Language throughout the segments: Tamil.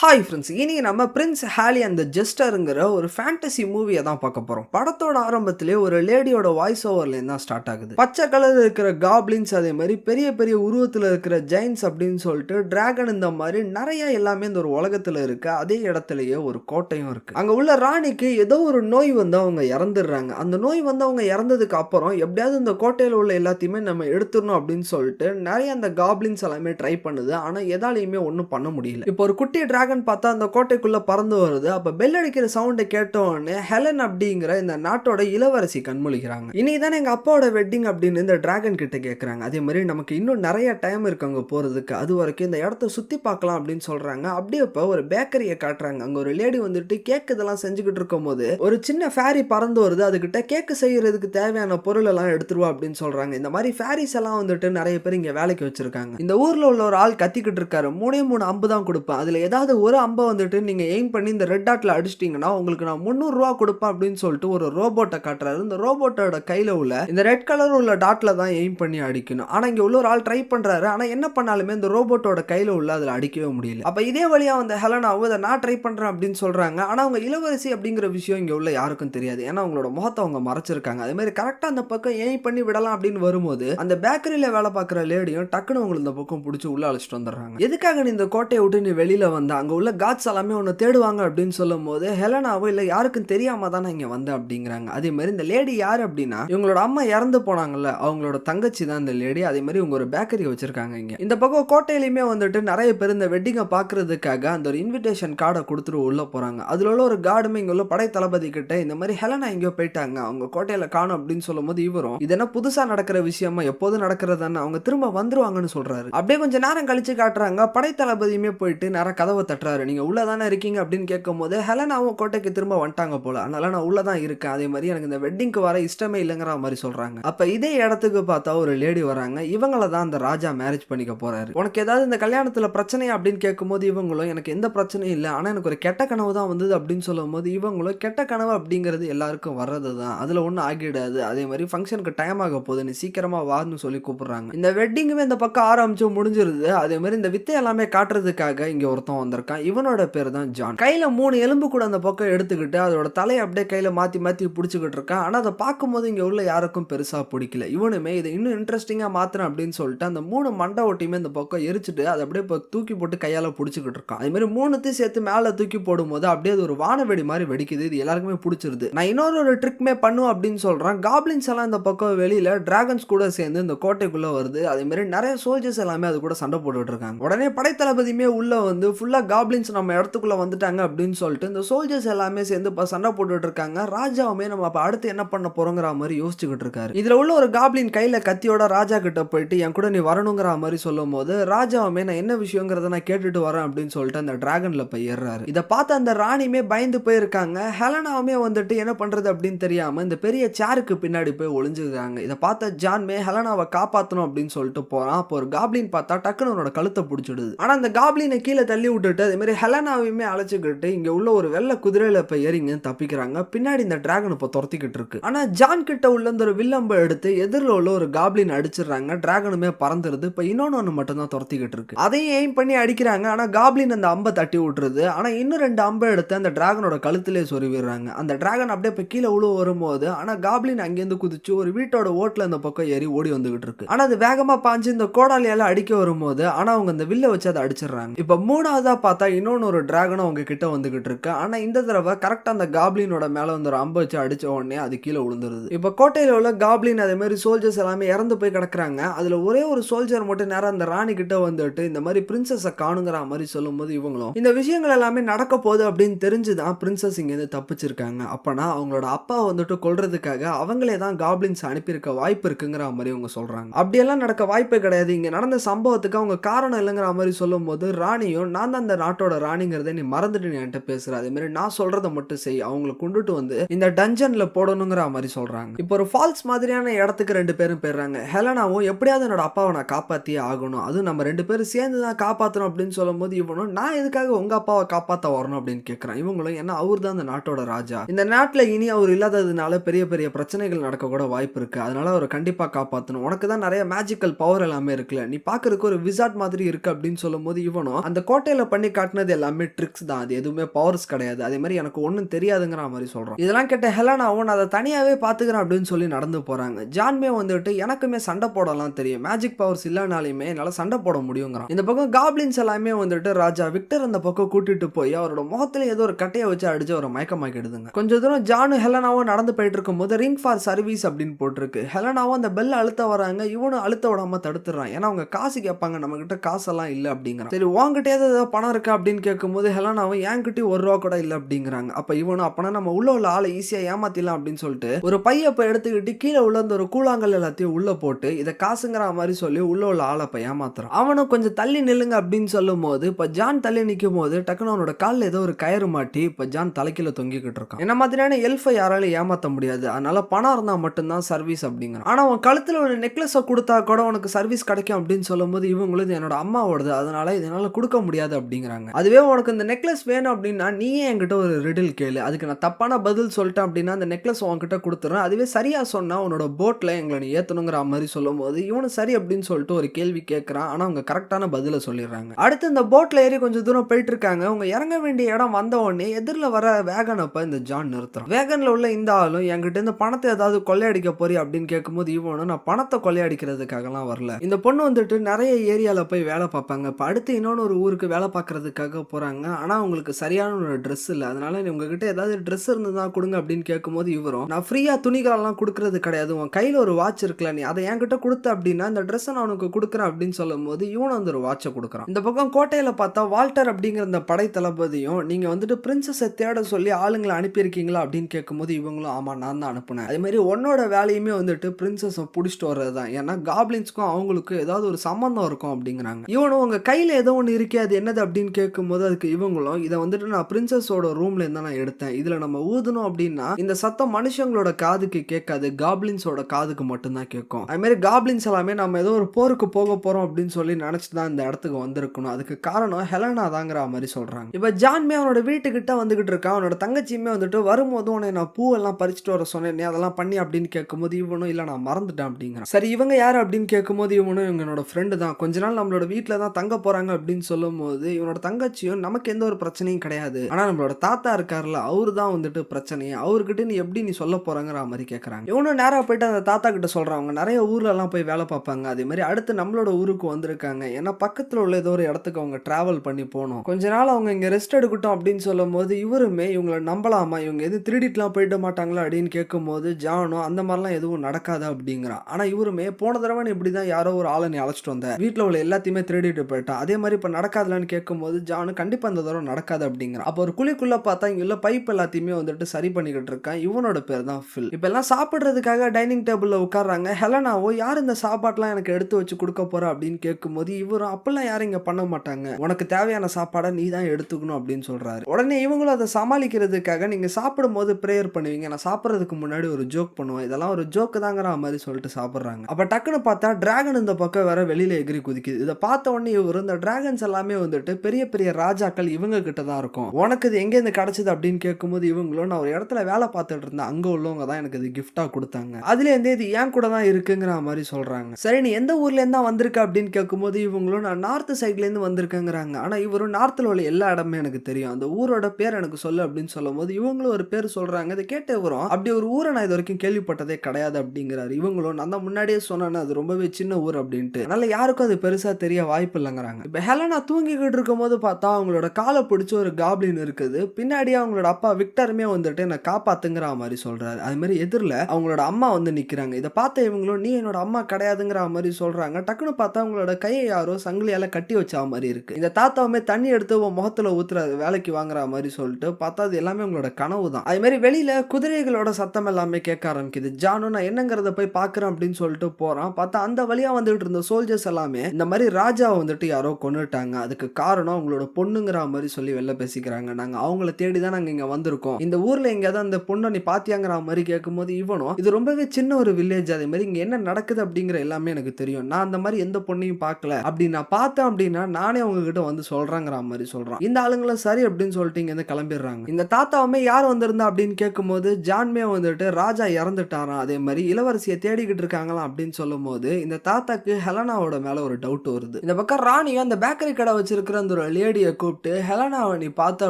ஹாய் ஃப்ரெண்ட்ஸ் இனி நம்ம பிரின்ஸ் ஹாலி அந்த ஜெஸ்டருங்கிற ஒரு ஃபேண்டசி மூவியை தான் பார்க்க போகிறோம் படத்தோட ஆரம்பத்திலே ஒரு லேடியோட வாய்ஸ் ஓவர்லேருந்து தான் ஸ்டார்ட் ஆகுது? பச்சை கலர் இருக்கிற காப்ளின்ஸ் அதே மாதிரி பெரிய பெரிய உருவத்தில் இருக்கிற ஜெயின்ஸ் அப்படின்னு சொல்லிட்டு டிராகன் இந்த மாதிரி நிறைய எல்லாமே இந்த ஒரு உலகத்தில் இருக்க அதே இடத்துலயே ஒரு கோட்டையும் இருக்குது அங்கே உள்ள ராணிக்கு ஏதோ ஒரு நோய் வந்து அவங்க இறந்துடுறாங்க. அந்த நோய் வந்து அவங்க இறந்ததுக்கு அப்புறம் எப்படியாவது இந்த கோட்டையில் உள்ள எல்லாத்தையுமே நம்ம எடுத்துடணும் அப்படின்னு சொல்லிட்டு நிறைய அந்த காப்ளின்ஸ் எல்லாமே ட்ரை பண்ணுது. ஆனால் எதாலையுமே ஒன்றும் பண்ண முடியல. இப்போ ஒரு குட்டி டிராகன் பார்த்தா அந்த கோட்டைக்குள்ளே பறந்து வருது. அப்போ பெல் அடிக்கிற சவுண்டை கேட்ட ஹெலன் அப்படிங்கிற இந்த நாட்டோட இளவரசி கண்மொழிக்கிறாங்க. இன்னைக்கு தானே எங்கள் அப்பாவோட வெட்டிங் அப்படின்னு இந்த டிராகன் கிட்ட கேட்குறாங்க அதே மாதிரி நமக்கு இன்னும் நிறைய டைம் இருக்கு அங்கே போகிறதுக்கு அது வரைக்கும் இந்த இடத்த சுற்றி பார்க்கலாம் அப்படின்னு சொல்கிறாங்க அப்படியே இப்போ ஒரு பேக்கரியை காட்டுறாங்க. அங்கே ஒரு லேடி வந்துட்டு கேக் இதெல்லாம் செஞ்சுக்கிட்டு இருக்கும் போது ஒரு சின்ன ஃபேரி பறந்து வருது. அதுக்கிட்ட கேக்கு செய்கிறதுக்கு தேவையான பொருள் எல்லாம் எடுத்துருவா அப்படின்னு சொல்கிறாங்க இந்த மாதிரி ஃபேரிஸ் எல்லாம் வந்துட்டு நிறைய பேர் இங்கே வேலைக்கு வச்சிருக்காங்க. இந்த ஊரில் உள்ள ஒரு ஆள் கத்திக்கிட்டு இருக்காரு. மூணே மூணு அம்பு தான் கொடுப்பேன். அதில் ஏதாவது ஒரு அம்பை வந்துட்டு நீங்கள் எய்ம் பண்ணி இந்த ரெட் டாட்டில் அடிச்சிட்டிங்கன்னா உங்களுக்கு நான் முந்நூறுரூவா கொடுப்பேன் அப்படின்னு சொல்லிட்டு ஒரு ரோபோட்டை காட்டுறாரு. இந்த ரோபோட்டோட கையில் உள்ள இந்த ரெட் கலர் உள்ள டாட்டில் தான் எய்ம் பண்ணி அடிக்கணும். ஆனால் இங்கே உள்ள ஒரு ஆள் ட்ரை பண்ணுறாரு ஆனால் என்ன பண்ணாலுமே இந்த ரோபோட்டோட கையில் உள்ள அதில் அடிக்கவே முடியல. அப்போ இதே வழியாக வந்த ஹெலனாவும் இதை நான் ட்ரை பண்ணுறேன் அப்படின்னு சொல்கிறாங்க ஆனால் அவங்க இளவரசி அப்படிங்கிற விஷயம் இங்கே உள்ள யாருக்கும் தெரியாது. ஏன்னா அவங்களோட முகத்தை அவங்க மறைச்சிருக்காங்க. அதே மாதிரி அந்த பக்கம் எய்ம் பண்ணி விடலாம் அப்படின்னு வரும்போது அந்த பேக்கரியில் வேலை பார்க்குற லேடியும் டக்குன்னு அவங்களை இந்த பக்கம் பிடிச்சி உள்ள அழைச்சிட்டு வந்துடுறாங்க. எதுக்காக நீ இந்த கோட்டையை விட்டு நீ வெளியில் வந்த? அங்கே உள்ள காட்ஸ் எல்லாமே ஒன்று தேடுவாங்க அப்படின்னு சொல்லும் போது ஹெலனாவோ இல்லை யாருக்கும் தெரியாம தானே இங்கே வந்தேன் அப்படிங்கிறாங்க. அதே மாதிரி இந்த லேடி யார் அப்படின்னா இவங்களோட அம்மா இறந்து போனாங்கல்ல அவங்களோட தங்கச்சி தான் இந்த லேடி அதே மாதிரி இவங்க ஒரு பேக்கரி வச்சிருக்காங்க இங்கே. இந்த பக்கம் கோட்டையிலையுமே வந்துட்டு நிறைய பேர் இந்த வெட்டிங்கை பார்க்கறதுக்காக அந்த ஒரு இன்விடேஷன் கார்டை கொடுத்துட்டு உள்ள போறாங்க. அதுல உள்ள ஒரு கார்டுமே இங்க உள்ள படை தளபதி கிட்ட இந்த மாதிரி ஹெலனா எங்கேயோ போயிட்டாங்க. அவங்க கோட்டையில காணும் அப்படின்னு சொல்லும் போது இவரும் இது என்ன புதுசா நடக்கிற விஷயமா? எப்போதும் நடக்கிறதானே அவங்க திரும்ப வந்துருவாங்கன்னு சொல்றாரு. அப்படியே கொஞ்சம் நேரம் கழிச்சு காட்டுறாங்க. படை தளபதியுமே போயிட்டு நேரம் கதவை கட்டுறாரு நீங்கள் உள்ளே தானே இருக்கீங்க அப்படின்னு கேட்கும் போது ஹெலனாவும் கோட்டைக்கு திரும்ப வந்துட்டாங்க போல. அதனால நான் உள்ளே தான் இருக்கேன். அதே மாதிரி எனக்கு இந்த வெட்டிங்க்கு வர இஷ்டமே இல்லைங்கிற மாதிரி சொல்கிறாங்க அப்போ இதே இடத்துக்கு பார்த்தா ஒரு லேடி வராங்க. இவங்கள தான் அந்த ராஜா மேரேஜ் பண்ணிக்க போகிறாரு உனக்கு ஏதாவது இந்த கல்யாணத்தில் பிரச்சனையா அப்படின்னு கேட்கும்போது இவங்களும் எனக்கு எந்த பிரச்சனையும் இல்லை. ஆனால் எனக்கு ஒரு கெட்ட கனவு தான் வந்தது அப்படின்னு சொல்லும் போது இவங்களும் கெட்ட கனவு அப்படிங்கிறது எல்லாருக்கும் வர்றது தான். அதில் ஒன்றும் ஆகிடாது. அதே மாதிரி ஃபங்க்ஷனுக்கு டைம் ஆக போகுது. நீ சீக்கிரமாக வான்னு சொல்லி கூப்பிட்றாங்க. இந்த வெட்டிங்குமே இந்த பக்கம் ஆரம்பிச்சு முடிஞ்சிருது. அதே மாதிரி இந்த வித்தை எல்லாமே காட்டுறதுக்காக இங்கே ஒருத்தன் இருக்கான் இவனோட பேர் தான் ஜான். கையில் மூணு எலும்பு கூட அந்த பக்கம் எடுத்துக்கிட்டு அதோட தலையை அப்படியே கையில் மாற்றி மாற்றி பிடிச்சிக்கிட்டு இருக்கான் ஆனால் அதை பார்க்கும்போது இங்கே உள்ள யாருக்கும் பெருசாக பிடிக்கல. இவனுமே இதை இன்னும் இன்ட்ரெஸ்டிங்காக மாத்திரம் அப்படின்னு சொல்லிட்டு அந்த மூணு மண்டை ஒட்டியுமே இந்த பக்கம் எரிச்சிட்டு அதை அப்படியே இப்போ தூக்கி போட்டு கையால் பிடிச்சிக்கிட்டு இருக்கான் அதே மூணுத்தையும் சேர்த்து மேலே தூக்கி போடும்போது அப்படியே அது ஒரு வானவெடி மாதிரி வெடிக்குது. இது எல்லாருக்குமே பிடிச்சிருது. நான் இன்னொரு ஒரு ட்ரிக்மே பண்ணுவோம் அப்படின்னு சொல்கிறேன் காப்ளின்ஸ் எல்லாம் இந்த பக்கம் வெளியில் டிராகன்ஸ் கூட சேர்ந்து இந்த கோட்டைக்குள்ளே வருது. அதேமாரி நிறைய சோல்ஜர்ஸ் எல்லாமே அது கூட சண்டை போட்டுட்டு இருக்காங்க. உடனே படைத்தளபதியுமே உள்ள வந்து ஃபுல்லாக காப்ளின்ஸ் நம்ம இடத்துக்குள்ளே வந்துட்டாங்க அப்படின்னு சொல்லிட்டு இந்த சோல்ஜர்ஸ் எல்லாமே சேர்ந்து இப்போ சண்டை போட்டுட்டு இருக்காங்க. ராஜாவுமே நம்ம அப்போ அடுத்து என்ன பண்ண போறோங்கிற மாதிரி யோசிச்சுக்கிட்டு இருக்காரு. இதில் உள்ள ஒரு காப்ளின் கையில் கத்தியோட ராஜா கிட்ட போயிட்டு என் கூட நீ வரணுங்கிற மாதிரி சொல்லும் போது ராஜாவுமே நான் என்ன விஷயங்கிறத நான் கேட்டுட்டு வரேன் அப்படின்னு சொல்லிட்டு அந்த டிராகனில் போய் ஏறாரு இதை பார்த்து அந்த ராணியுமே பயந்து போயிருக்காங்க. ஹெலனாவுமே வந்துட்டு என்ன பண்ணுறது அப்படின்னு தெரியாமல் இந்த பெரிய சேருக்கு பின்னாடி போய் ஒளிஞ்சுக்கிறாங்க. இதை பார்த்த ஜான்மே ஹெலனாவை காப்பாற்றணும் அப்படின்னு சொல்லிட்டு போகிறான் அப்போ ஒரு காப்ளின் பார்த்தா டக்குன்னு அவனோட கழுத்தை பிடிச்சிடுது. ஆனால் அந்த காப்ளினை கீழே தள்ளி விட்டுட்டு அதே மாதிரி ஹெலனாவையுமே அழைச்சிக்கிட்டு இங்கே உள்ள ஒரு வெள்ளை குதிரையில் இப்போ ஏறிங்க தப்பிக்கிறாங்க. பின்னாடி இந்த டிராகன் இப்போ துரத்திக்கிட்டு இருக்கு. ஆனால் ஜான் கிட்ட உள்ள இந்த ஒரு வில்லம்பை எடுத்து எதிரில் உள்ள ஒரு காப்ளின் அடிச்சிடுறாங்க. டிராகனுமே பறந்துருது. இப்போ இன்னொன்னு ஒன்று மட்டும் தான் துரத்திக்கிட்டு இருக்கு. அதையும் எய்ம் பண்ணி அடிக்கிறாங்க. ஆனால் காப்ளின் அந்த அம்பை தட்டி விட்டுருது. ஆனால் இன்னும் ரெண்டு அம்பை எடுத்து அந்த டிராகனோட கழுத்திலே சொருவிடுறாங்க. அந்த டிராகன் அப்படியே இப்போ கீழே உழுவ வரும்போது ஆனால் காப்ளின் அங்கேருந்து குதிச்சு ஒரு வீட்டோட ஓட்டில் அந்த பக்கம் ஏறி ஓடி வந்துகிட்டு இருக்கு. ஆனால் அது வேகமாக பாஞ்சு இந்த கோடாலியால் அடிக்க வரும்போது ஆனால் அவங்க அந்த வில்ல வச்சு அதை அடிச்சிடுறாங்க. இப்போ மூணாவதாக பார்த்தா இன்னொன்று ஒரு டிராகனும் அவங்க கிட்ட வந்துகிட்டு இருக்கு. ஆனால் இந்த தடவை கரெக்டாக அந்த காப்ளினோட மேலே வந்து ஒரு அம்பு வச்சு அடிச்ச உடனே அது கீழே விழுந்துருது. இப்போ கோட்டையில் உள்ள காப்ளின் அதே மாதிரி சோல்ஜர்ஸ் எல்லாமே இறந்து போய் கிடக்குறாங்க. அதில் ஒரே ஒரு சோல்ஜர் மட்டும் நேரம் அந்த ராணி கிட்ட வந்துட்டு இந்த மாதிரி பிரின்சஸை காணுங்கிற மாதிரி சொல்லும்போது இவங்களும் இந்த விஷயங்கள் எல்லாமே நடக்க போகுது அப்படின்னு தெரிஞ்சுதான் பிரின்சஸ் இங்கேருந்து தப்பிச்சிருக்காங்க. அப்பனா அவங்களோட அப்பா வந்துட்டு கொள்றதுக்காக அவங்களே தான் காப்ளின்ஸ் அனுப்பியிருக்க வாய்ப்பு இருக்குங்கிற மாதிரி அவங்க சொல்றாங்க. அப்படியெல்லாம் நடக்க வாய்ப்பே கிடையாது. இங்க நடந்த சம்பவத்துக்கு அவங்க காரணம் இல்லைங்கிற மாதிரி சொல்லும் போது ராணியும் நான் தான் அந்த நாட்டோட ராணிங்கிறத நீ மறந்துட்டு நீ என்கிட்ட பேசுற. அதே மாதிரி நான் சொல்றத மட்டும் செய். அவங்களை கொண்டுட்டு வந்து இந்த டஞ்சன்ல போடணுங்கிற மாதிரி சொல்றாங்க. இப்போ ஒரு ஃபால்ஸ் மாதிரியான இடத்துக்கு ரெண்டு பேரும் போயிடுறாங்க. ஹெலனாவும் எப்படியாவது என்னோட அப்பாவை நான் காப்பாத்தியே ஆகணும். அதுவும் நம்ம ரெண்டு பேரும் சேர்ந்து தான் காப்பாற்றணும் அப்படின்னு சொல்லும்போது இவனும் நான் எதுக்காக உங்க அப்பாவை காப்பாற்ற வரணும்? அப்படின்னு கேட்குறான் இவங்களும் ஏன்னா அவர் தான் அந்த நாட்டோட ராஜா. இந்த நாட்டில் இனி அவர் இல்லாததுனால பெரிய பெரிய பிரச்சனைகள் நடக்க கூட வாய்ப்பு இருக்கு. அதனால அவரை கண்டிப்பா காப்பாற்றணும் உனக்கு தான் நிறைய மேஜிக்கல் பவர் எல்லாமே இருக்குல்ல. நீ பாக்குறதுக்கு ஒரு விசாட் மாதிரி இருக்கு அப்படின்னு சொல்லும்போது இவனும் அந்த கோட்டையில பண்ணி மாதிரி காட்டினது எல்லாமே ட்ரிக்ஸ் தான். அது எதுவுமே பவர்ஸ் கிடையாது. அதே மாதிரி எனக்கு ஒன்றும் தெரியாதுங்கிற மாதிரி சொல்கிறோம் இதெல்லாம் கேட்ட ஹெலனாவும் நான் அதை தனியாகவே பார்த்துக்கிறேன் அப்படின்னு சொல்லி நடந்து போகிறாங்க ஜான்மே வந்துட்டு எனக்குமே சண்டை போடலாம் தெரியும். மேஜிக் பவர்ஸ் இல்லைனாலுமே என்னால் சண்டை போட முடியுங்கிறான். இந்த பக்கம் காப்ளின்ஸ் எல்லாமே வந்துட்டு ராஜா விக்டர் அந்த பக்கம் கூட்டிட்டு போய் அவரோட முகத்துல ஏதோ ஒரு கட்டையை வச்சு அடிச்சு அவரை மயக்கமாக்கிடுதுங்க. கொஞ்ச தூரம் ஜானு ஹெலனாவும் நடந்து போயிட்டு இருக்கும் போது ரிங் ஃபார் சர்வீஸ் அப்படின்னு போட்டிருக்கு. ஹெலனாவும் அந்த பெல் அழுத்த வராங்க. இவனும் அழுத்த விடாம தடுத்துறான் ஏன்னா அவங்க காசு கேட்பாங்க. நம்ம கிட்ட காசெல்லாம் இல்லை அப்படிங்கிறான். சரி உங்ககிட்ட ஏதாவது பணம் இருக்கா அப்படின்னு கேட்கும்போது ஹெலனாவும் என்கிட்டயும் ஒரு ரூபா கூட இல்லை அப்படிங்கிறாங்க. அப்போ இவனும் அப்பனா நம்ம உள்ள உள்ள ஆளை ஈஸியாக ஏமாத்திடலாம் அப்படின்னு சொல்லிட்டு ஒரு பைய இப்ப எடுத்துக்கிட்டு கீழே உள்ள அந்த ஒரு கூழாங்கல் எல்லாத்தையும் உள்ள போட்டு இதை காசுங்கிற மாதிரி சொல்லி உள்ள உள்ள ஆளை இப்போ ஏமாத்துறான். அவனும் கொஞ்சம் தள்ளி நில்லுங்க அப்படின்னு சொல்லும் போது இப்போ ஜான் தள்ளி நிற்கும் போது டக்குனு அவனோட காலில் ஏதோ ஒரு கயிறு மாட்டி இப்போ ஜான் தலைக்கில தொங்கிக்கிட்டு இருக்கான். என்ன மாதிரியான எல்ஃபை யாராலும் ஏமாத்த முடியாது. அதனால பணம் இருந்தால் மட்டும்தான் சர்வீஸ் அப்படிங்கிறான். ஆனால் அவன் கழுத்தில் ஒரு நெக்லஸை கொடுத்தா கூட உனக்கு சர்வீஸ் கிடைக்கும் அப்படின்னு சொல்லும்போது இவங்களும் இது என்னோட அம்மாவோடது. அதனால இதனால கொடுக்க முடியாது அப்படிங்கிறாங்க அதுவே உனக்கு இந்த நெக்லஸ் வேணும் அப்படின்னா நீயே என்கிட்ட ஒரு ரிடில் கேளு. அதுக்கு நான் தப்பான பதில் சொல்லிட்டேன் அப்படின்னா அந்த நெக்லஸ் உன்கிட்ட கொடுத்துறேன். அதுவே சரியாக சொன்னால் உன்னோட போட்டில் எங்களை நீ ஏற்றணுங்கிற மாதிரி சொல்லும்போது இவனு சரி அப்படின்னு சொல்லிட்டு ஒரு கேள்வி கேட்குறான் ஆனால் அவங்க கரெக்டான பதிலை சொல்லிடுறாங்க. அடுத்து இந்த போட்டில் ஏறி கொஞ்சம் தூரம் போயிட்டு இருக்காங்க. அவங்க இறங்க வேண்டிய இடம் வந்த உடனே எதிரில் வர வேகனப்ப இந்த ஜான் நிறுத்துறான். வேகனில் உள்ள இந்த ஆளும் என்கிட்ட இந்த பணத்தை ஏதாவது கொள்ளையடிக்க போறி? அப்படின்னு கேட்கும்போது இவனும் நான் பணத்தை கொள்ளையடிக்கிறதுக்காகலாம் வரல. இந்த பொண்ணு வந்துட்டு நிறைய ஏரியாவில் போய் வேலை பார்ப்பாங்க. இப்போ அடுத்து இன்னொன்று ஒரு ஊருக்கு வேலை பார்க்கறதுக்காக போகிறாங்க ஆனால் அவங்களுக்கு சரியான ஒரு ட்ரெஸ் இல்லை. அதனால உங்ககிட்ட ஏதாவது ட்ரெஸ் இருந்ததா கொடுங்க அப்படின்னு கேட்கும்போது இவரும் நான் ஃப்ரீயாக துணிகளெல்லாம் கொடுக்கறது கிடையாது. உன் கையில் ஒரு வாட்ச் இருக்குல்ல நீ அதை என்கிட்ட கொடுத்த அப்படின்னா இந்த ட்ரெஸ்ஸை நான் உனக்கு கொடுக்குறேன் அப்படின்னு சொல்லும் போது இவனும் வந்து ஒரு வாட்சை கொடுக்குறான். இந்த பக்கம் கோட்டையில் பார்த்தா வால்டர் அப்படிங்கிற இந்த படை தளபதியும் நீங்கள் வந்துட்டு பிரின்சஸை தேட சொல்லி ஆளுங்களை அனுப்பியிருக்கீங்களா? அப்படின்னு கேட்கும்போது இவங்களும் ஆமாம் நான் தான் அனுப்புனேன். அதே மாதிரி உன்னோட வேலையுமே வந்துட்டு பிரின்சஸை பிடிச்சிட்டு வர்றது தான் ஏன்னா காப்ளின்ஸ்க்கும் அவங்களுக்கும் ஏதாவது ஒரு சம்மந்தம் இருக்கும் அப்படிங்கிறாங்க. இவனும் உங்கள் கையில் ஏதோ ஒன்று இருக்கே அது என்னது? அப்படின்னு கேட்கும்போது அதுக்கு இவங்களும் இதை வந்துட்டு நான் பிரின்சஸோட ரூம்ல இருந்தா நான் எடுத்தேன். இதுல நம்ம ஊதணும் அப்படின்னா இந்த சத்தம் மனுஷங்களோட காதுக்கு கேட்காது. காப்ளின்ஸோட காதுக்கு மட்டும்தான் கேட்கும். அது மாதிரி காப்ளின்ஸ் எல்லாமே நம்ம ஏதோ ஒரு போருக்கு போக போறோம் அப்படின்னு சொல்லி நினைச்சு தான் இந்த இடத்துக்கு வந்திருக்கணும். அதுக்கு காரணம் ஹெலனா தாங்கிற மாதிரி சொல்றாங்க. இப்ப ஜான்மே அவனோட வீட்டுக்கிட்ட வந்துகிட்டு இருக்கான் அவனோட தங்கச்சியுமே வந்துட்டு வரும்போது உன்னை நான் பூவெல்லாம் பறிச்சுட்டு வர சொன்னேன். நீ அதெல்லாம் பண்ணி அப்படின்னு கேட்கும்போது இவனும் இல்லை நான் மறந்துட்டேன் அப்படிங்கிறான். சரி இவங்க யார் அப்படின்னு கேட்கும்போது இவனும் இவனோட ஃப்ரெண்டு தான். கொஞ்ச நாள் நம்மளோட வீட்டில் தான் தங்க போறாங்க அப்படின்னு சொல்லும் போது இவனோட தங்கச்சியும் நமக்கு எந்த ஒரு பிரச்சனையும் கிடையாது. ஆனா நம்மளோட தாத்தா இருக்காருல்ல அவரு தான் வந்துட்டு பிரச்சனையே. அவர்கிட்ட நீ எப்படி நீ சொல்ல போறாங்கிற மாதிரி கேட்கறாங்க இவனும் நேரா போயிட்டு அந்த தாத்தா கிட்ட சொல்றாங்க நிறைய ஊர்ல எல்லாம் போய் வேலை பார்ப்பாங்க. அதே மாதிரி அடுத்து நம்மளோட ஊருக்கு வந்திருக்காங்க. ஏன்னா பக்கத்துல உள்ள ஏதோ ஒரு இடத்துக்கு அவங்க டிராவல் பண்ணி போகணும் கொஞ்ச நாள் அவங்க இங்க ரெஸ்ட் எடுக்கட்டும் அப்படின்னு சொல்லும் போது இவருமே இவங்களை நம்பலாமா? இவங்க எது திருடிட்டுலாம் போயிட மாட்டாங்களா அப்படின்னு கேட்கும்போது ஜானும் அந்த மாதிரிலாம் எதுவும் நடக்காது அப்படிங்கிறான் ஆனா இவருமே போன தடவை நீ இப்படி தான் யாரோ ஒரு ஆளை நீ அழைச்சிட்டு வந்த. வீட்டில் உள்ள எல்லாத்தையுமே திருடிட்டு போயிட்டான் அதே மாதிரி இப்போ நடக்காதுலான்னு போது ஜானு கண்டிப்பாக அந்த தடவை நடக்காது அப்படிங்கிறான் அப்போ ஒரு குழிக்குள்ளே பார்த்தா இங்கே உள்ள பைப் எல்லாத்தையுமே வந்துட்டு சரி பண்ணிக்கிட்டு இருக்கான். இவனோட பேர் தான் ஃபில் இப்போ எல்லாம் சாப்பிட்றதுக்காக டைனிங் டேபிளில் உட்கார்றாங்க. ஹெலனாவோ யார் இந்த சாப்பாடெலாம் எனக்கு எடுத்து வச்சு கொடுக்க போற? அப்படின்னு கேட்கும்போது இவரும் அப்பெல்லாம் யாரும் இங்கே பண்ண மாட்டாங்க. உனக்கு தேவையான சாப்பாடை நீ தான் எடுத்துக்கணும் அப்படின்னு சொல்கிறாரு உடனே இவங்களும் அதை சமாளிக்கிறதுக்காக நீங்கள் சாப்பிடும் போது ப்ரேயர் பண்ணுவீங்க. நான் சாப்பிட்றதுக்கு முன்னாடி ஒரு ஜோக் பண்ணுவேன். இதெல்லாம் ஒரு ஜோக்கு தாங்கிற மாதிரி சொல்லிட்டு சாப்பிட்றாங்க. அப்போ டக்குன்னு பார்த்தா டிராகன் இந்த பக்கம் வேற வெளியில் எகிரி குதிக்குது. இதை பார்த்த உடனே இவர் இந்த டிராகன்ஸ் எல்லாமே வந்துட்டு பெரிய பெரிய ராஜாக்கள் இவங்க கிட்ட தான் இருக்கும். உனக்கு இது எங்க இருந்து கிடைச்சது அப்படின்னு கேட்கும்போது இவங்களும் நான் ஒரு இடத்துல வேலை பார்த்துட்டு இருந்தேன். அங்க உள்ளவங்க தான் எனக்கு இது கிஃப்டா கொடுத்தாங்க. அதுல இருந்தே இது ஏன் கூட தான் இருக்குங்கிற மாதிரி சொல்றாங்க. சரி நீ எந்த ஊர்ல இருந்தா வந்திருக்க அப்படின்னு கேட்கும்போது இவங்களும் நான் நார்த் சைட்ல இருந்து வந்திருக்கேங்கிறாங்க. ஆனா இவரும் நார்த்ல உள்ள எல்லா இடமே எனக்கு தெரியும். அந்த ஊரோட பேர் எனக்கு சொல்லு அப்படின்னு சொல்லும் போது இவங்களும் ஒரு பேர் சொல்றாங்க. இதை கேட்ட இவரும் அப்படி ஒரு ஊரை நான் இது வரைக்கும் கேள்விப்பட்டதே கிடையாது அப்படிங்கிறாரு. இவங்களும் நான் தான் முன்னாடியே சொன்னேன் அது ரொம்பவே சின்ன ஊர் அப்படின்ட்டு. அதனால யாருக்கும் அது பெருசா தெரிய வாய்ப்பு இல்லைங்கிறாங்க. இப்போ ஹெலனா தூங்கிக்கிட்டு இருக்கும் போது பார்த்தா அவங்களோட காலை பிடிச்ச ஒரு காப்ளின் இருக்குது. பின்னாடியே அவங்களோட அப்பா விக்டருமே வந்துட்டு என்னை காப்பாத்துங்கிற மாதிரி சொல்றாரு. அது மாதிரி எதிரில் அவங்களோட அம்மா வந்து நிற்கிறாங்க இதை பார்த்த இவங்களும் நீ என்னோட அம்மா கிடையாதுங்கிற மாதிரி சொல்றாங்க. டக்குன்னு பார்த்தா அவங்களோட கையை யாரோ சங்கிலியால கட்டி வச்ச மாதிரி இருக்கு. இந்த தாத்தாவுமே தண்ணி எடுத்து உன் முகத்துல ஊத்துற வேலைக்கு வாங்குற மாதிரி சொல்லிட்டு பார்த்தா அது எல்லாமே உங்களோட கனவு தான். அது மாதிரி வெளியில குதிரைகளோட சத்தம் எல்லாமே கேட்க ஆரம்பிக்குது. ஜானு நான் என்னங்கிறத போய் பாக்குறேன் அப்படின்னு சொல்லிட்டு போறான். பார்த்தா அந்த வழியா வந்துட்டு இருந்த சோல்ஜர்ஸ் எல்லாமே இந்த மாதிரி ராஜாவை வந்துட்டு யாரோ கொண்டுட்டாங்க அதுக்கு காரணம் அவங்களோட பொண்ணுங்கிற மாதிரி சொல்லி வெளில பேசிக்கிறாங்க. நாங்கள் அவங்கள தேடி தான் நாங்கள் இங்கே வந்திருக்கோம். இந்த ஊரில் எங்கேயாவது அந்த பொண்ணை நீ பாத்தியாங்கிற மாதிரி கேட்கும்போது இவனும் இது ரொம்பவே சின்ன ஒரு வில்லேஜ் அதே மாதிரி இங்கே என்ன நடக்குது அப்படிங்கிற எல்லாமே எனக்கு தெரியும். நான் அந்த மாதிரி எந்த பொண்ணையும் பார்க்கல அப்படி நான் பார்த்தேன் அப்படின்னா நானே உங்ககிட்ட வந்து சொல்றேங்கிற மாதிரி சொல்கிறான் இந்த ஆளுங்களும் சரி அப்படின்னு சொல்லிட்டு இங்கேருந்து கிளம்பிடுறாங்க. இந்த தாத்தாவுமே யார் வந்திருந்தா அப்படின்னு கேட்கும்போது ஜான்மே வந்துட்டு ராஜா இறந்துட்டாராம். அதே மாதிரி இளவரசியை தேடிக்கிட்டு இருக்காங்களாம் அப்படின்னு சொல்லும் போது இந்த தாத்தாக்கு ஹெலனாவோட மேல ஒரு டவுட் வருது. இந்த பக்கம் ராணியும் அந்த பேக்கரி கடை வச்சிருக்கிற அந்த ஒரு லேடியை கூப்பிட்டு ஹெலனாவை நீ பார்த்த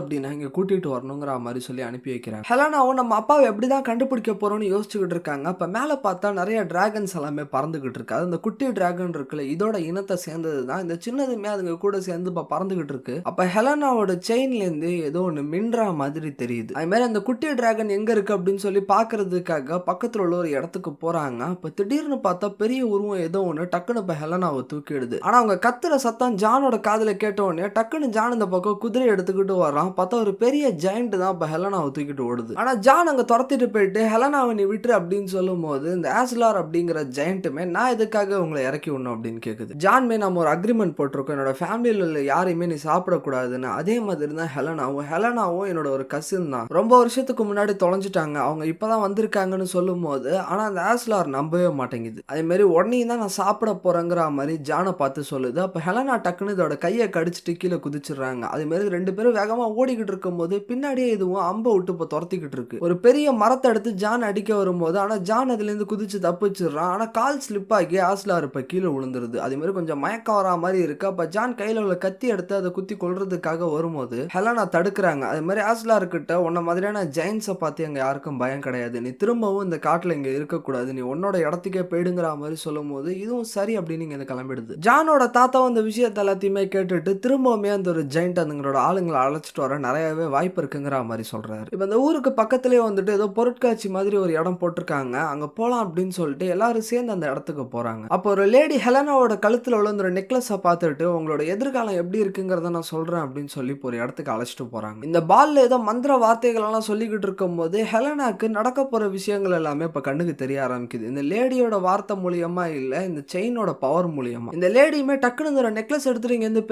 அப்படின்னா இங்க கூட்டிட்டு வரணுங்கிற மாதிரி சொல்லி அனுப்பி வைக்கிறாங்க. ஹெலனாவும் நம்ம அப்பாவை எப்படி தான் கண்டுபிடிக்க போறோம்னு யோசிச்சுக்கிட்டு இருக்காங்க. அப்ப மேல பார்த்தா நிறைய டிராகன்ஸ் எல்லாமே பறந்துகிட்டு இருக்கு. அது அந்த குட்டி டிராகன் இருக்குல்ல இதோட இனத்தை சேர்ந்தது தான் இந்த சின்னதுமே அதுங்க கூட சேர்ந்து இப்போ பறந்துகிட்டு இருக்கு. அப்ப ஹெலனாவோட செயின்ல இருந்து ஏதோ ஒன்று மின்றா மாதிரி தெரியுது. அது மாதிரி அந்த குட்டி டிராகன் எங்க இருக்கு அப்படின்னு சொல்லி பாக்குறதுக்காக பக்கத்துல உள்ள ஒரு இடத்துக்கு போறாங்க. இப்போ திடீர்னு பார்த்தா பெரிய உருவம் ஏதோ ஒன்று டக்குன்னு இப்போ ஹெலனாவை தூக்கிடுது. ஆனா அவங்க கத்துற சத்தம் ஜானோட காதில் கேட்ட உடனே டக்குன்னு ஜான் இந்த பக்கம் குதிரை எடுத்துக்கிட்டு வரான் பார்த்தா ஒரு பெரிய ஜாயிண்ட் தான் இப்போ ஹெலனாவை தூக்கிட்டு ஓடுது. ஆனா ஜான் அங்க துரத்திட்டு போயிட்டு ஹெலனாவை நீ விட்டுரு அப்படின்னு சொல்லும் போது இந்த ஆஸ்லார் அப்படிங்கிற ஜெயண்ட்டுமே நான் எதுக்காக உங்களை இறக்கி விடணும்? அப்படின்னு கேக்குது. ஜான்மே நம்ம ஒரு அக்ரிமெண்ட் போட்டிருக்கோம். என்னோட ஃபேமிலியில் உள்ள யாரையுமே நீ சாப்பிடக்கூடாதுன்னு. அதே மாதிரி தான் ஹெலனாவும். ஹெலனாவும் என்னோட ஒரு கசின் தான். ரொம்ப வருஷத்துக்கு முன்னாடி தொலைஞ்சிட்டாங்க. அவங்க இப்போதான் வந்திருக்காங்கன்னு சொல்லும் போது ஆனா அந்த ஆஸ்லார் நம்பவே மாட்டேங்குது. அதே மாதிரி உடனே தான் நான் சாப்பிட போறேங்கிற மாதிரி ஜானை பார்த்து சொல்லுது. அப்போ ஹெலனா டக்குன்னு இதோட கையை கடிச்சிட்டு கீழே குதிச்சிடுறாங்க. அதே மாதிரி ரெண்டு பேரும் வேகமா ஓடிக்கிட்டு இருக்கும்போது பின்னாடியே இதுவும் அம்பை விட்டு இப்போ துரத்திக்கிட்டு இருக்கு. ஒரு பெரிய மரத்தை எடுத்து ஜான் அடிக்க வரும்போது ஆனா ஜான் அதுல இருந்து குதிச்சு தப்பிச்சிடுறான். ஆனா கால் ஸ்லிப் ஆகி ஆஸ்லார் இப்ப கீழே விழுந்துருது. அதே மாதிரி கொஞ்சம் மயக்கம் வரா மாதிரி இருக்கு. அப்ப ஜான் கையில உள்ள கத்தி எடுத்து அதை குத்தி கொள்றதுக்காக வரும்போது ஹெலனா தடுக்கிறாங்க. அதே மாதிரி ஆஸ்லார் கிட்ட உன்ன மாதிரியான ஜெயின்ஸை பார்த்து எங்க யாருக்கும் பயம் கிடையாது. நீ திரும்பவும் இந்த காட்டுல இங்க இருக்கக்கூடாது. நீ உன்னோட இடத்துக்கே போயிடுங்கிற மாதிரி சொல்லும் போது இதுவும் சரி அப்படின்னு இங்க கிளம்பிடுது. ஜானோட தாத்தா அந்த விஷயத்த எல்லாத்தையுமே கேட்டுட்டு திரும்பவுமே அந்த ஒரு ஜெயிண்ட் அதுங்களோட ஆளுங்களை அழைச்சிட்டு வர நிறையவே வாய்ப்பு இருக்குங்கிற மாதிரி சொல்றாரு. இப்போ இந்த ஊருக்கு பக்கத்துலயே வந்துட்டு ஏதோ பொருட்காட்சி மாதிரி ஒரு இடம் போட்டிருக்காங்க. அங்க போலாம் அப்படின்னு சொல்லிட்டு எல்லாரும் சேர்ந்து அந்த இடத்துக்கு போறாங்க. அப்போ ஒரு லேடி ஹெலனாவோட கழுத்தில் உள்ள ஒரு நெக்லஸை பார்த்துட்டு உங்களோட எதிர்காலம் எப்படி இருக்குங்கிறத நான் சொல்றேன் அப்படின்னு சொல்லி ஒரு இடத்துக்கு அழைச்சிட்டு போறாங்க. இந்த பால்ல ஏதோ மந்திர வார்த்தைகள் எல்லாம் சொல்லிக்கிட்டு இருக்கும்போது ஹெலனாக்கு நடக்க போற விஷயங்கள் எல்லாமே இப்ப கண்ணுக்கு தெரிய ஆரம்பிக்குது. இந்த லேடியோட வார்த்தை மூலியமா இல்ல இந்த செயினோட பவர் மூலியமா. இந்த லேடியுமே டக்குனு இந்த நெக்லஸ் எடுத்துட்டு இங்க இருந்து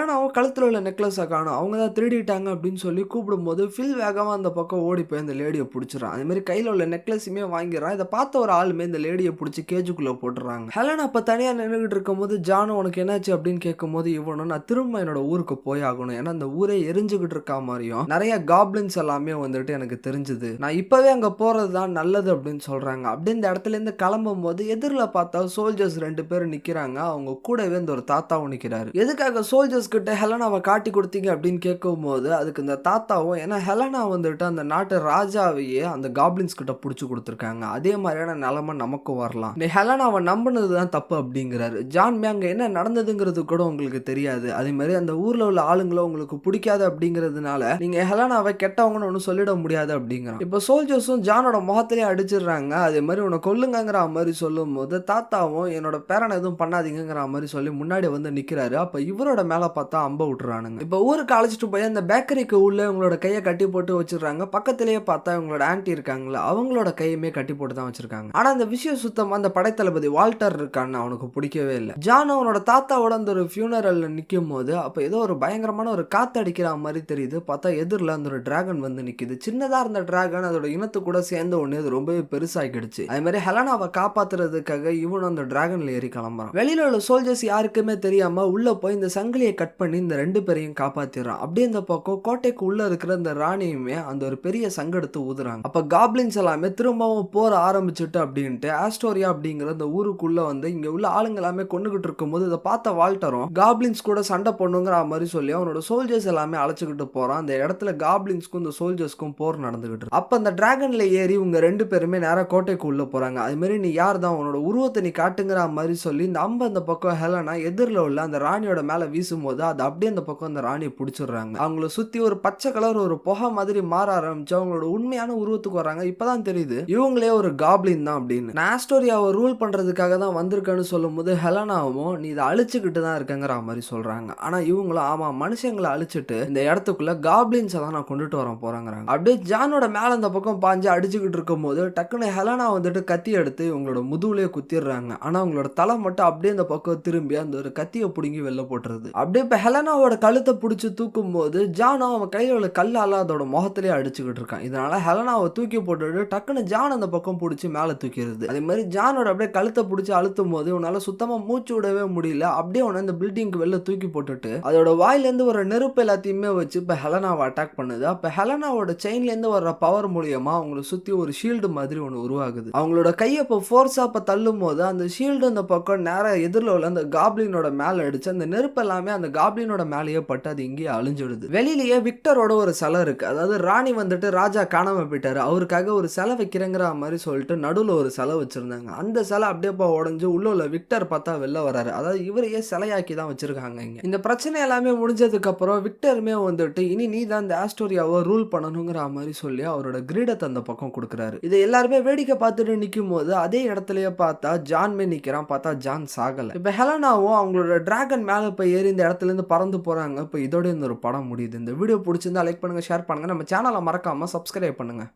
போயிடுறாங்க ஹெலனாவும் கழுத்தில் உள்ள நெக்லஸை காணும். அவங்க தான் திருடிட்டாங்க அப்படின்னு சொல்லி கூப்பிடும்போது ஃபில் வேகமாக அந்த பக்கம் ஓடி போய் அந்த லேடியை பிடிச்சிடறான். அதுமாரி கையில் உள்ள நெக்லஸுமே வாங்கிடுறான். இதை பார்த்த ஒரு ஆளுமே இந்த லேடியை பிடிச்சி கேஜுக்குள்ளே போட்டுறாங்க. ஹெலன் அப்போ தனியாக நின்றுகிட்டு இருக்கும்போது ஜானு உனக்கு என்னாச்சு? அப்படின்னு கேட்கும்போது இவனும் நான் திரும்ப என்னோட ஊருக்கு போய் ஆகணும். ஏன்னா அந்த ஊரே எரிஞ்சுக்கிட்டு இருக்கா மாதிரியும் நிறைய காப்ளின்ஸ் எல்லாமே வந்துட்டு எனக்கு தெரிஞ்சுது. நான் இப்போவே அங்கே போகிறது தான் நல்லது அப்படின்னு சொல்கிறாங்க அப்படி இந்த இடத்துல இருந்து கிளம்பும் போது எதிரில் பார்த்தா சோல்ஜர்ஸ் ரெண்டு பேரும் நிற்கிறாங்க அவங்க கூடவே இந்த ஒரு தாத்தாவும் நிற்கிறாரு எதுக்காக சோல்ஜர்ஸ் கிட்ட ஹெலனாவை காட்டி கொடுத்தீங்க அப்படின்னு கேட்கும் போது அதுக்கு இந்த தாத்தாவும் ஏன்னா ஹெலனா வந்துட்டு அந்த நாட்டு ராஜாவையே அந்த காப்ளின்ஸ் கிட்ட பிடிச்சி கொடுத்துருக்காங்க. அதே மாதிரியான நிலைமை நமக்கும் வரலாம். நீ ஹெலனாவை நம்பினது தான் தப்பு அப்படிங்கிறாரு. ஜான் மேங்க என்ன நடந்ததுங்கிறது கூட உங்களுக்கு தெரியாது. அதே மாதிரி அந்த ஊர்ல உள்ள ஆளுங்களை உங்களுக்கு பிடிக்காது அப்படிங்கிறதுனால நீங்க ஹெலனாவை கெட்டவங்கன்னு ஒன்றும் சொல்லிட முடியாது அப்படிங்கிறான். இப்போ சோல்ஜர்ஸும் ஜானோட முகத்திலே அடிச்சிடுறாங்க. அதே மாதிரி உன்னை கொல்லுங்கிற மாதிரி சொல்லும் போது தாத்தாவும் என்னோட பேரனை எதுவும் பண்ணாதீங்கிற மாதிரி சொல்லி முன்னாடி வந்து நிற்கிறாரு அப்போ இவரோட மேலே பார்த்தா அம்ப விட்டுறானுங்க. இப்போ ஊருக்கு அழைச்சிட்டு போய் அந்த பேக்கரிக்கு உள்ள இவங்களோட கையை கட்டி போட்டு வச்சிடுறாங்க. பக்கத்திலேயே பார்த்தா இவங்களோட ஆன்ட்டி இருக்காங்களா அவங்களோட கையுமே கட்டி போட்டு தான் வச்சிருக்காங்க. ஆனா அந்த விஷயம் சுத்தமா அந்த படைத்தளபதி வால்டர் இருக்கான்னு அவனுக்கு பிடிக்கவே இல்லை. ஜான் அவனோட தாத்தாவோட அந்த ஒரு ஃபியூனரல்ல நிற்கும் போது அப்போ ஏதோ ஒரு பயங்கரமான ஒரு காத்து அடிக்கிற மாதிரி தெரியுது. பார்த்தா எதிரில் அந்த ஒரு டிராகன் வந்து நிக்குது. சின்னதா இருந்த டிராகன் அதோட இனத்து கூட சேர்ந்த உடனே அது ரொம்பவே பெருசாகிடுச்சு. அதே மாதிரி ஹெலனாவை காப்பாத்துறதுக்காக இவனும் அந்த டிராகன்ல ஏறி கிளம்புறான். வெளியில உள்ள சோல்ஜர்ஸ் யாருக்குமே தெரியாம உள்ள போய் இந்த சங்கிலியை கட் கட் பண்ணி இந்த ரெண்டு பேரையும் காப்பாத்திடுறான். அப்படியே இந்த பக்கம் கோட்டைக்கு உள்ள இருக்கிற இந்த ராணியுமே அந்த ஒரு பெரிய சங்கடத்தை ஊதுறாங்க. அப்ப காப்ளின்ஸ் எல்லாமே திரும்பவும் போற ஆரம்பிச்சுட்டு அப்படின்ட்டு ஆஸ்டோரியா அப்படிங்கிற இந்த ஊருக்குள்ள வந்து இங்க உள்ள ஆளுங்க எல்லாமே கொண்டுகிட்டு இருக்கும்போது இதை பார்த்த வால்டரும் காப்ளின்ஸ் கூட சண்டை பண்ணுங்கிற மாதிரி சொல்லி அவனோட சோல்ஜர்ஸ் எல்லாமே அழைச்சிக்கிட்டு போறான். அந்த இடத்துல காப்ளின்ஸ்க்கும் இந்த சோல்ஜர்ஸ்க்கும் போர் நடந்துகிட்டு அப்ப அந்த டிராகன்ல ஏறி இவங்க ரெண்டு பேருமே நேரா கோட்டைக்கு உள்ள போறாங்க. அது மாதிரி நீ யார் தான் உன்னோட உருவத்தை நீ காட்டுங்கிற மாதிரி சொல்லி இந்த அம்பு அந்த பக்கம் ஹெலனா எதிரில் உள்ள அந்த ராணியோட மேல வீசும் போது அது அப்படியே அந்த பக்கம் அந்த ராணியை பிடிச்சிடுறாங்க. அவங்கள சுத்தி ஒரு பச்சை கலர் ஒரு புகை மாதிரி மாற ஆரம்பிச்சு அவங்களோட உண்மையான உருவத்துக்கு வராங்க இப்பதான் தெரியுது இவங்களே ஒரு காப்ளின் தான் அப்படின்னு. நான் ரூல் பண்றதுக்காக தான் வந்திருக்கேன்னு சொல்லும் போது ஹெலனாவும் நீ இதை அழிச்சுக்கிட்டு தான் இருக்கங்கிற மாதிரி சொல்றாங்க. ஆனா இவங்களும் ஆமா மனுஷங்களை அழிச்சிட்டு இந்த இடத்துக்குள்ள காப்ளின்ஸை தான் நான் கொண்டுட்டு வர போறேங்கிறாங்க. அப்படியே ஜானோட மேல அந்த பக்கம் பாஞ்சு அடிச்சுக்கிட்டு இருக்கும் போது டக்குன்னு ஹெலனா வந்துட்டு கத்தி எடுத்து இவங்களோட முதுகுலயே குத்திடுறாங்க. ஆனா அவங்களோட தலை மட்டும் அப்படியே அந்த பக்கம் திரும்பி அந்த ஒரு கத்தியை பிடுங்கி வெளில போட்டுருது. அப்படியே இப்போ ஹெலனாவோட கழுத்தை பிடிச்சி தூக்கும் போது ஜானோ அவன் கையில் உள்ள கல்லால் அதோட முகத்திலே அடிச்சுக்கிட்டு இருக்கான். இதனால ஹெலனாவை தூக்கி போட்டுட்டு டக்குன்னு ஜான் அந்த பக்கம் பிடிச்சி மேலே தூக்கிடுது அதே மாதிரி ஜானோட அப்படியே கழுத்தை பிடிச்சி அழுத்தும் போது உன்னால சுத்தமாக மூச்சு விடவே முடியல. அப்படியே உன்னை இந்த பில்டிங்க்கு வெளில தூக்கி போட்டுட்டு அதோட வாயிலேருந்து ஒரு நெருப்பு எல்லாத்தையுமே வச்சு இப்போ ஹெலனாவை அட்டாக் பண்ணுது. அப்போ ஹெலனாவோட செயின்லேருந்து வர்ற பவர் மூலியமாக அவங்கள சுற்றி ஒரு ஷீல்டு மாதிரி ஒன்று உருவாகுது. அவங்களோட கையை இப்போ ஃபோர்ஸாக இப்போ தள்ளும் போது அந்த ஷீல்டு அந்த பக்கம் நேராக எதிரில் உள்ள அந்த காப்ளினோட மேலே அடிச்சு அந்த நெருப்பு எல்லாமே அந்த காப்ளினோட மேலேயே பட்டு அது இங்கேயே அழிஞ்சிடுது. வெளியிலேயே விக்டரோட ஒரு சிலை இருக்கு. அதாவது ராணி வந்துட்டு ராஜா காணாம போயிட்டாரு. அவருக்காக ஒரு சிலை வைக்கிறேங்கிற மாதிரி சொல்லிட்டு நடுவில் ஒரு சிலை வச்சிருந்தாங்க. அந்த சிலை அப்படியே போ உடஞ்சு உள்ள உள்ள விக்டர் பார்த்தா வெளில வராரு. அதாவது இவரையே சிலையாக்கி தான் வச்சிருக்காங்க இங்க. இந்த பிரச்சனை எல்லாமே முடிஞ்சதுக்கு அப்புறம் விக்டருமே வந்துட்டு இனி நீ தான் இந்த ஆஸ்டோரியாவை ரூல் பண்ணணுங்கிற மாதிரி சொல்லி அவரோட கிரீடத்தை அந்த பக்கம் கொடுக்குறாரு. இதை எல்லாருமே வேடிக்கை பார்த்துட்டு நிற்கும் போது அதே இடத்துலயே பார்த்தா ஜான்மே நிற்கிறான் பார்த்தா ஜான் சாகல. இப்போ ஹெலனாவும் அவங்களோட டிராகன் மேலே போய் ஏறி இந்த இடத்துல இருந்து பறந்து போகிறாங்க இப்போ இதோட இந்த ஒரு படம் முடியுது. இந்த வீடியோ பிடிச்சிருந்தா லைக் பண்ணுங்கள் ஷேர் பண்ணுங்க. நம்ம சேனலை மறக்காமல் சப்ஸ்கிரைப் பண்ணுங்கள்